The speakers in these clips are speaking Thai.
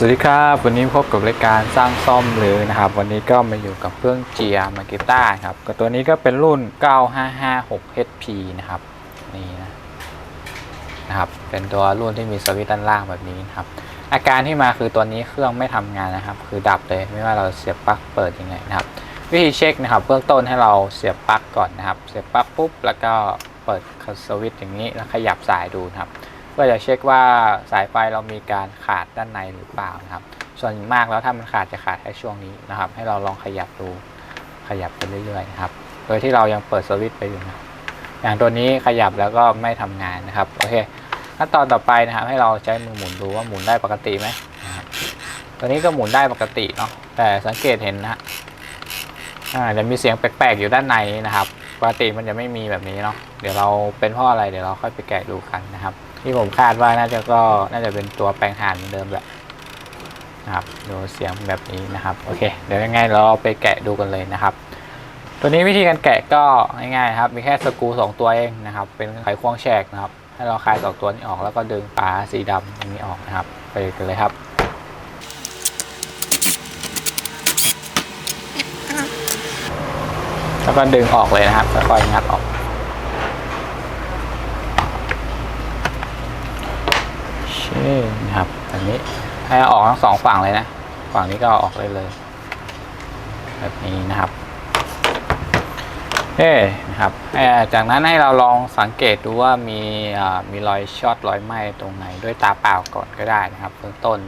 สวัสดีครับ วันนี้พบกับรายการสร้างซ่อมหรือนะครับ วันนี้ก็มาอยู่กับเครื่องเจียมาเกต้าครับก็ตัวนี้ก็เป็นรุ่น 9556 HP นะครับนี่นะนะครับเป็นตัวรุ่นที่มีสวิตช์ด้านล่างแบบนี้นะครับ อาการที่มาคือตัวนี้เครื่องไม่ทำงานนะครับ คือดับเลยไม่ว่าเราเสียบปลั๊กเปิดยังไงนะครับ วิธีเช็คนะครับ เบื้องต้นให้เราเสียบปลั๊กก่อนนะครับ เสียบปลั๊กปุ๊บแล้วก็เปิดสวิตช์อย่างนี้แล้วขยับสายดูนะครับ พื่อจะเช็คว่าสายไฟเรามีการขาดด้านในหรือเปล่านะครับ ส่วนมากแล้วถ้ามันขาดจะขาดแค่ช่วงนี้นะครับ ให้เราลองขยับดูขยับไปเรื่อยๆนะครับ โดยที่เรายังเปิดสวิตช์ไปอยู่นะอย่างตัวนี้ขยับแล้วก็ไม่ทำงานนะครับโอเคขั้นตอนต่อไปนะครับ ให้เราใช้มือหมุนดูว่าหมุนได้ปกติไหมตัวนี้ก็หมุนได้ปกติเนาะแต่สังเกตเห็นนะฮะอ่าจะมีเสียงแปลกๆอยู่ด้านในนะครับ ปกติมันจะไม่มีแบบนี้เนาะเดี๋ยวเราเป็นเพราะอะไรเดี๋ยวเราค่อยไปแกะดูกันนะครับ ที่ผมคาดว่าน่าจะก็น่าจะเป็นตัวแปลงถ่านเหมือนเดิมแหละนะครับดูเสียงแบบนี้นะครับโอเค เดี๋ยวยังไงเราไปแกะดูกันเลยนะครับ ตัวนี้วิธีการแกะก็ง่ายๆครับมีแค่สกูสองตัวเองนะครับ เป็นไขควงแฉกนะครับให้เราคลายสองตัวนี้ออกแล้วก็ดึงฝาสีดำตรงนี้ออกนะครับ ไปกันเลยครับ แล้วก็ดึงออกเลยนะครับค่อยๆงัดออก เช่นะครับแบบนี้ให้ออกทั้งสองฝั่งเลยนะ ฝั่งนี้ก็อออกเลยเลย แบบนี้นะครับเอ้นะครับจากนั้นให้เราลองสังเกตดูว่ามีมีรอยช็อตรอยไหม้ตรงไหนด้วยตาเปล่าก่อนก็ได้นะครับเบื้องต้น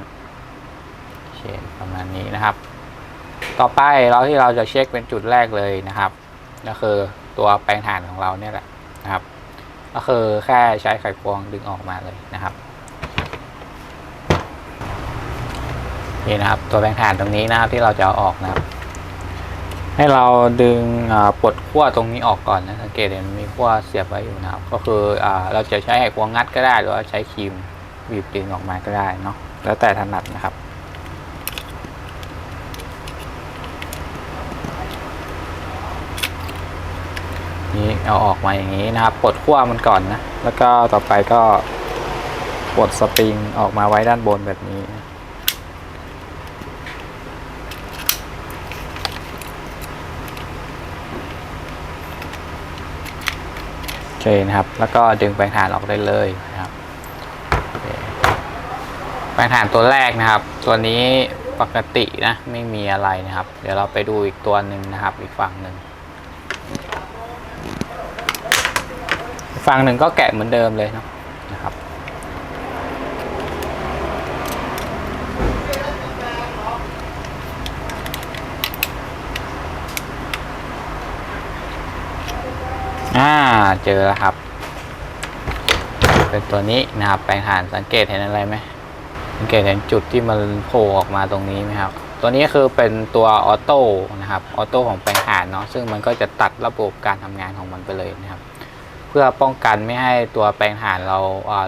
เช่นประมาณนี้นะครับ ต่อไปเราที่เราจะเช็คเป็นจุดแรกเลยนะครับ ก็คือตัวแปลงถ่านของเราเนี่ยแหละนะครับ ก็คือแค่ใช้ไขควงดึงออกมาเลยนะครับนี่นะครับ ตัวแปลงถ่านตรงนี้นะครับที่เราจะเอาออกนะครับ ให้เราดึงปลดขั้วตรงนี้ออกก่อนนะสังเกตเห็นมีขั้วเสียบไว้อยู่นะครับ ก็คืออเราจะใช้ไขควงงัดก็ได้ หรือว่าใช้ครีมบีบดึงออกมาก็ได้เนาะแล้วแต่ถนัดนะครับ นี่ เอาออกมาอย่างนี้นะครับปลดขั้วมันก่อนนะ แล้วก็ต่อไปก็ปลดสปริงออกมาไว้ด้านบนแบบนี้ โอเคนะครับ แล้วก็ดึงแปลงถ่านออกได้เลยนะครับแปลงถ่านตัวแรกนะครับ ตัวนี้ปกตินะไม่มีอะไรนะครับ เดี๋ยวเราไปดูอีกตัวหนึ่งนะครับอีกฝั่งหนึ่ง ฝั่งหนึ่งก็แกะเหมือนเดิมเลยนะครับ อ่า เจอแล้วครับ เป็นตัวนี้นะครับแปลงถ่านสังเกตเห็นอะไรไหมสังเกตเห็นจุดที่มันโผล่ออกมาตรงนี้ไหมครับ ตัวนี้คือเป็นตัวออโต้นะครับ ออโต้ของแปลงถ่านเนาะ ซึ่งมันก็จะตัดระบบการทำงานของมันไปเลยนะครับ เพื่อป้องกันไม่ให้ตัวแปลงถ่านเรา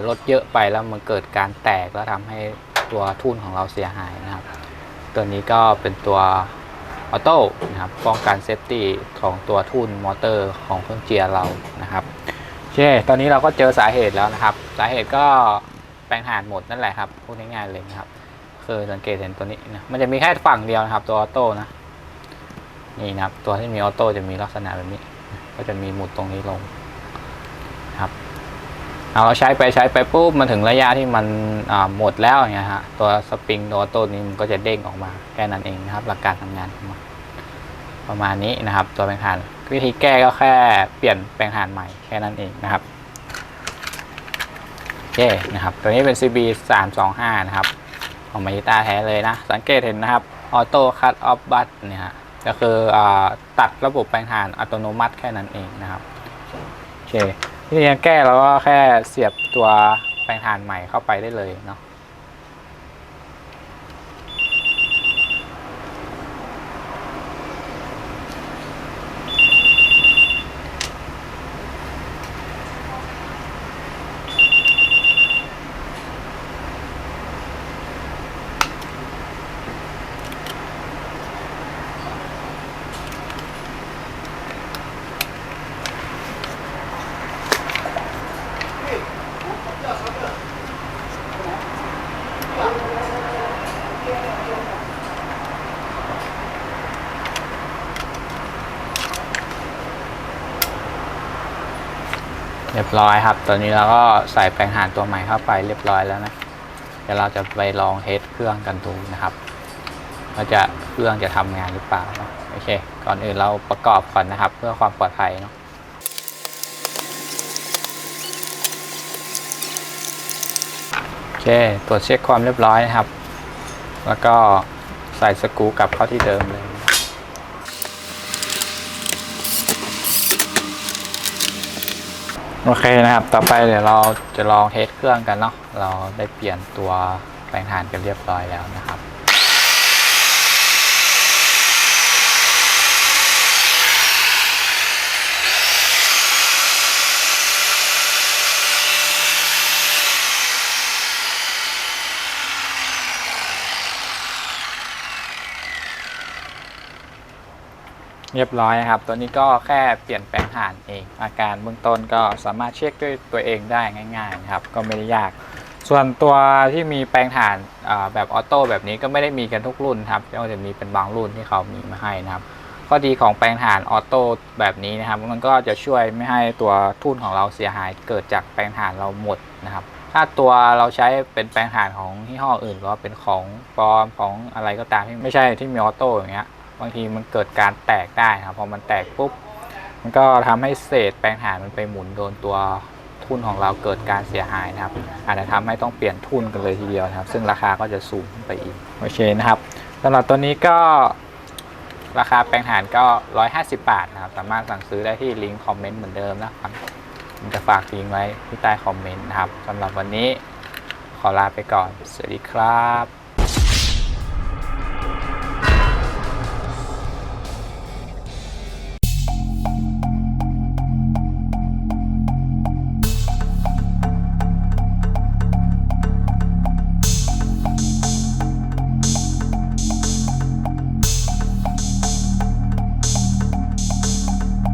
ลดเยอะไปแล้วมันเกิดการแตกแล้วทำให้ตัวทุ่นของเราเสียหายนะครับ ตัวนี้ก็เป็นตัวออโต้นะครับป้องกันเซฟตี้ของตัวทุ่นมอเตอร์ของเครื่องเจียร์เรานะครับโอเคตอนนี้เราก็เจอสาเหตุแล้วนะครับ สาเหตุก็แปลงถ่านหมดนั่นแหละครับพูดง่ายๆเลยนะครับคือสังเกตเห็นตัวนี้นะมันจะมีแค่ฝั่งเดียวนะครับตัวออโต้นะนี่นะครับตัวที่มีออโต้จะมีลักษณะแบบนี้ ก็จะมีหมุดตรงนี้ลง เอาเราใช้ไปใช้ไปปุ๊บมันถึงระยะที่มันหมดแล้วอย่างเงี้ยฮะตัวสปริงตัวต้นนี้มันก็จะเด้งออกมาแค่นั้นเองนะครับหลักการทำงานของมันประมาณนี้นะครับ ตัวแปลงถ่านวิธีแก้ก็แค่เปลี่ยนแปลงถ่านใหม่แค่นั้นเองนะครับโอเคนะครับตัวนี้เป็น CB 3 2 5นะครับของมายิต้าแท้เลยนะ สังเกตเห็นนะครับออโต้คัตออฟบัตเนี่ยฮะก็คืออตัดระบบแปลงถ่านอัตโนมัติแค่นั้นเองนะครับโอเค วิธีการแก้เราก็แค่เสียบตัวแปลงถ่านใหม่เข้าไปได้เลยเนาะ เรียบร้อยครับ ตอนนี้เราก็ใส่แปลงหารตัวใหม่เข้าไปเรียบร้อยแล้วนะ เดี๋ยวเราจะไปลองเทสเครื่องกันดูนะครับว่าจะเครื่องจะทำงานหรือเปล่าโอเค ก่อนอื่นเราประกอบก่อนนะครับ เพื่อความปลอดภัยเนาะโอเค ตรวจเช็คความเรียบร้อยนะครับ แล้วก็ใส่สกรูกลับเข้าที่เดิมเลย โอเคนะครับ ต่อไปเดี๋ยวเราจะลองเทสเครื่องกันเนาะ เราได้เปลี่ยนตัวแปลงถ่านกันเรียบร้อยแล้วนะครับ เรียบร้อยนะครับ ตัวนี้ก็แค่เปลี่ยนแปลงฐานเอง อาการเบื้องต้นก็สามารถเช็คด้วยตัวเองได้ง่ายๆนะครับ ก็ไม่ได้ยาก ส่วนตัวที่มีแปลงฐานแบบออโต้แบบนี้ก็ไม่ได้มีกันทุกรุ่นครับก็จะมีเป็นบางรุ่นที่เขามีมาให้นะครับ ข้อดีของแปลงฐานออโต้แบบนี้นะครับ มันก็จะช่วยไม่ให้ตัวทุ่นของเราเสียหายเกิดจากแปลงฐานเราหมดนะครับถ้าตัวเราใช้เป็นแปลงฐานของยี่ห้ออื่นหรือว่าเป็นของปลอมของอะไรก็ตามที่ไม่ใช่ที่มีออโต้อย่างเงี้ย บางทีมันเกิดการแตกได้ครับพอมันแตกปุ๊บมันก็ทำให้เศษแปลงฐานมันไปหมุนโดนตัวทุนของเราเกิดการเสียหายนะครับ อาจจะทำให้ต้องเปลี่ยนทุนกันเลยทีเดียวนะครับ ซึ่งราคาก็จะสูงขึ้นไปอีกโอเคนะครับสำหรับตัวนี้ก็ราคาแปลงฐานก็ 150 บาทนะครับ สามารถสั่งซื้อได้ที่ลิงก์คอมเมนต์เหมือนเดิมนะครับผมจะฝากลิงก์ไว้ที่ใต้คอมเมนต์นะครับสำหรับวันนี้ขอลาไปก่อน สวัสดีครับ